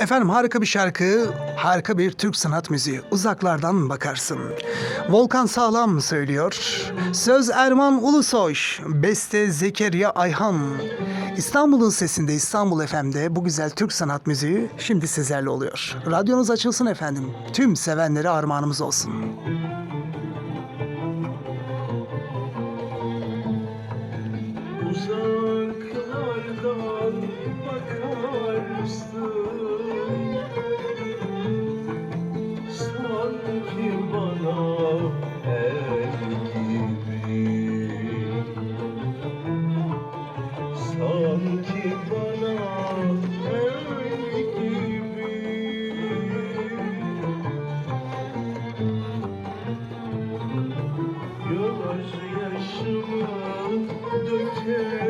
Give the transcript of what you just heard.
Efendim harika bir şarkı, harika bir Türk sanat müziği. Uzaklardan bakarsın. Volkan Sağlam söylüyor. Söz Erman Ulusoy, beste Zekeriya Ayhan. İstanbul'un sesinde İstanbul FM'de bu güzel Türk sanat müziği şimdi sizlerle oluyor. Radyonuz açılsın efendim. Tüm sevenlere armağanımız olsun. Uzaklardan bakar ki bana el gibi. Sanki bana el gibi. Göz yaşımı döker.